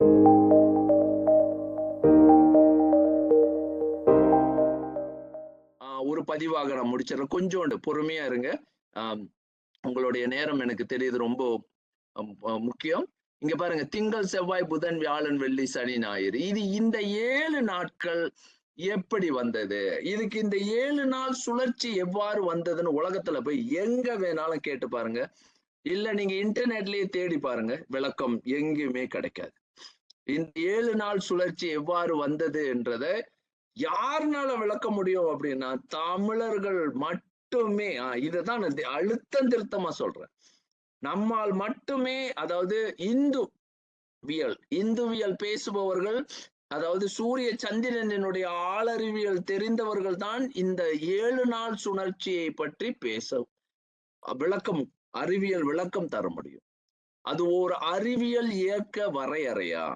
ஆஹ் ஒரு பதிவாக நான் முடிச்சிடறேன். கொஞ்சோண்டு பொறுமையா இருங்க. ஆஹ் உங்களுடைய நேரம் எனக்கு தெரியுது ரொம்ப முக்கியம். இங்க பாருங்க. திங்கள் செவ்வாய் புதன் வியாழன் வெள்ளி சனி ஞாயிறு. இது இந்த ஏழு நாட்கள் எப்படி வந்தது? இதுக்கு இந்த ஏழு நாள் சுழற்சி எவ்வாறு வந்ததுன்னு உலகத்துல போய் எங்க வேணாலும் கேட்டு பாருங்க. இல்ல நீங்க இன்டர்நெட்லயே தேடி பாருங்க. விளக்கம் எங்கேயுமே கிடைக்காது. இந்த ஏழு நாள் சுழற்சி எவ்வாறு வந்தது என்றதை யாருனால விளக்க முடியும் அப்படின்னா தமிழர்கள் மட்டுமே ஆஹ் இதுதான் நான் அழுத்தம் திருத்தமா சொல்றேன். நம்மால் மட்டுமே அதாவது இந்து வியல் இந்துவியல் பேசுபவர்கள் அதாவது சூரிய சந்திரனினுடைய ஆளறிவியல் தெரிந்தவர்கள் தான் இந்த ஏழு நாள் சுழற்சியை பற்றி பேச விளக்கம் அறிவியல் விளக்கம் தர முடியும். அது ஒரு அறிவியல் இயக்க வரையறையா?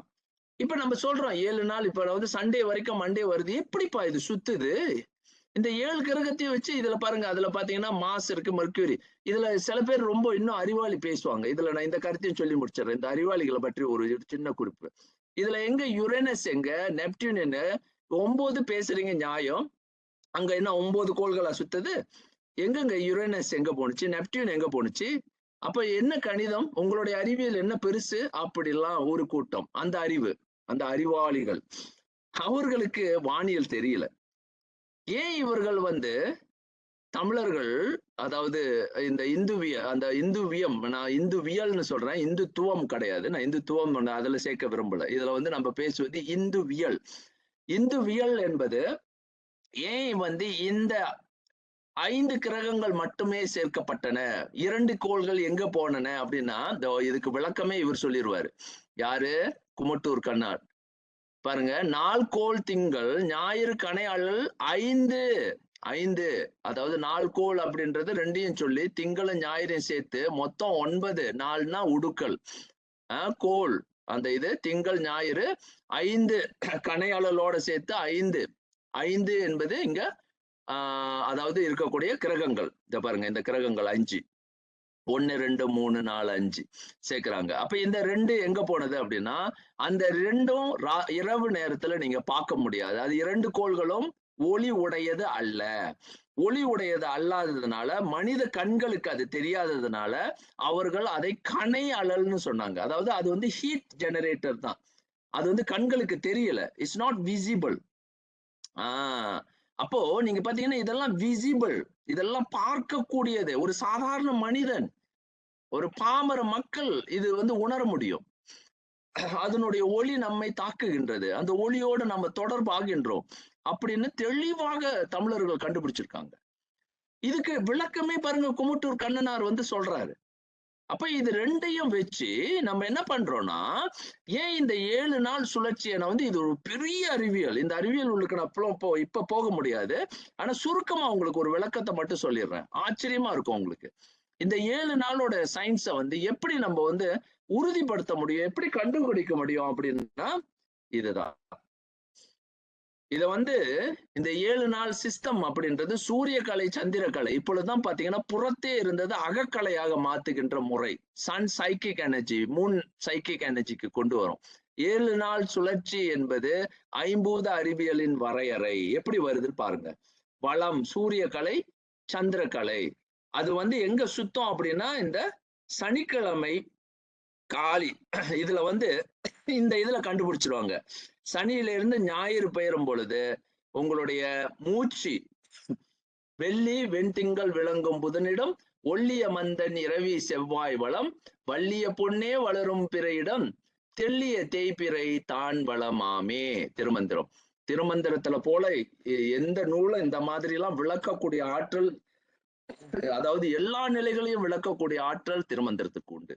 இப்ப நம்ம சொல்றோம் ஏழு நாள் இப்ப வந்து சண்டே வரைக்கும் மண்டே வருது. எப்படிப்பா இது சுத்துது? இந்த ஏழு கிரகத்தையும் வச்சு இதுல பாருங்க அதுல பாத்தீங்கன்னா மாஸ் இருக்கு மர்க்யூரி. இதுல சில பேர் ரொம்ப இன்னும் அறிவாளி பேசுவாங்க. இதுல நான் இந்த கருத்தையும் சொல்லி முடிச்சிடறேன். இந்த அறிவாளிகளை பற்றி ஒரு சின்ன குறிப்பு. இதுல எங்க யுரேனஸ் எங்க நெப்டியூன் ஒன்பது பேசுறீங்க நியாயம். அங்க என்ன ஒன்பது கோள்களா சுத்துது? எங்கங்க யுரேனஸ் எங்க போணுச்சு? நெப்டியூன் எங்க போணுச்சு? அப்ப என்ன கணிதம்? உங்களுடைய அறிவியல் என்ன பெருசு? அப்படிலாம் ஒரு கூட்டம். அந்த அறிவு. அந்த அறிவாளிகள். அவர்களுக்கு வானியல் தெரியல. ஏன் இவர்கள் வந்து தமிழர்கள் அதாவது இந்த இந்துவிய அந்த இந்துவியம் நான் இந்துவியல்னு சொல்றேன் இந்துத்துவம் கிடையாது. நான் இந்துத்துவம் அதுல சேர்க்க விரும்பல. இதுல வந்து நம்ம பேசுவது இந்துவியல். இந்துவியல் என்பது ஏன் வந்து இந்த ஐந்து கிரகங்கள் மட்டுமே சேர்க்கப்பட்டன? இரண்டு கோள்கள் எங்க போனன? அப்படின்னா இதோ இதுக்கு விளக்கமே இவர் சொல்லிடுவாரு யாரு? குமட்டூர் கண்ணார். பாருங்க நாள் கோள் திங்கள் ஞாயிறு கணையாளல் ஐந்து ஐந்து அதாவது நாள் கோள் அப்படின்றது ரெண்டையும் சொல்லி திங்களும் ஞாயிறையும் சேர்த்து மொத்தம் ஒன்பது நாள்னா உடுக்கல். ஆஹ் கோள் அந்த இது திங்கள் ஞாயிறு ஐந்து கணையாளலோட சேர்த்து ஐந்து. ஐந்து என்பது இங்க அதாவது இருக்கக்கூடிய கிரகங்கள். இத பாருங்க இந்த கிரகங்கள் அஞ்சு ஒன்னு ரெண்டு மூணு நாலு அஞ்சு சேர்க்கிறாங்க. அப்ப இந்த ரெண்டு எங்க போனது அப்படின்னா அந்த ரெண்டும் ரா- இரவு நேரத்துல நீங்க பார்க்க முடியாது. அது இரண்டு கோள்களும் ஒளி உடையது அல்ல. ஒளி உடையது அல்லாததுனால மனித கண்களுக்கு அது தெரியாததுனால அவர்கள் அதை கனை அழல்னு சொன்னாங்க. அதாவது அது வந்து ஹீட் ஜெனரேட்டர் தான். அது வந்து கண்களுக்கு தெரியல. இட்ஸ் நாட் விசிபிள் ஆஹ் அப்போ நீங்க பாத்தீங்கன்னா இதெல்லாம் விசிபிள் இதெல்லாம் பார்க்கக்கூடியது. ஒரு சாதாரண மனிதன் ஒரு பாமர மக்கள் இது வந்து உணர முடியும். அதனுடைய ஒளி நம்மை தாக்குகின்றது. அந்த ஒளியோடு நம்ம தொடர்பாகின்றோம். அப்படின்னு தெளிவாக தமிழர்கள் கண்டுபிடிச்சிருக்காங்க. இதுக்கு விளக்கமே பாருங்க குமுட்டூர் கண்ணனார் வந்து சொல்றாரு. அப்ப இது ரெண்டையும் வச்சு நம்ம என்ன பண்றோம்னா ஏன் இந்த ஏழு நாள் சுழற்சியை வந்து இது ஒரு பெரிய அறிவியல். இந்த அறிவியல் உள்ளுக்கு நான் போ இப்ப போக முடியாது. ஆனா சுருக்கமா உங்களுக்கு ஒரு விளக்கத்தை மட்டும் சொல்லிடுறேன். ஆச்சரியமா இருக்கும் உங்களுக்கு. இந்த ஏழு நாளோட சயின்ஸை வந்து எப்படி நம்ம வந்து உறுதிப்படுத்த முடியும்? எப்படி கண்டுபிடிக்க முடியும் அப்படின்னா இதுதான். இத வந்து இந்த ஏழு நாள் சிஸ்டம் அப்படின்றது சூரியகலை சந்திரகலை இப்பொழுதுதான் பாத்தீங்கன்னா புறத்தே இருந்தது அகக்கலையாக மாத்துகின்ற முறை. Sun psychic energy moon psychic எனர்ஜிக்கு கொண்டு வரும். ஏழு நாள் சுழற்சி என்பது ஐம்பூத அறிவியலின் வரையறை. எப்படி வருதுன்னு பாருங்க. வளம் சூரியகலை சந்திரகலை அது வந்து எங்க சுத்தம் அப்படின்னா இந்த சனிக்கிழமை காலி. இதுல வந்து இந்த இதுல கண்டுபிடிச்சிருவாங்க. சனியில இருந்து ஞாயிறு பெயரும் பொழுது உங்களுடைய மூச்சு வெள்ளி வெண்திங்கள் விளங்கும் புதனிடம் ஒள்ளிய மந்தன் இரவி செவ்வாய் வளம் வள்ளிய பொன்னே வளரும் பிறையிடம் தெள்ளிய தேய்பிறை தான் வளமாமே. திருமந்திரம். திருமந்திரத்துல போல எந்த நூலும் இந்த மாதிரி எல்லாம் விளக்கக்கூடிய ஆற்றல் அதாவது எல்லா நிலைகளையும் விளக்கக்கூடிய ஆற்றல் திருமந்திரத்துக்கு உண்டு.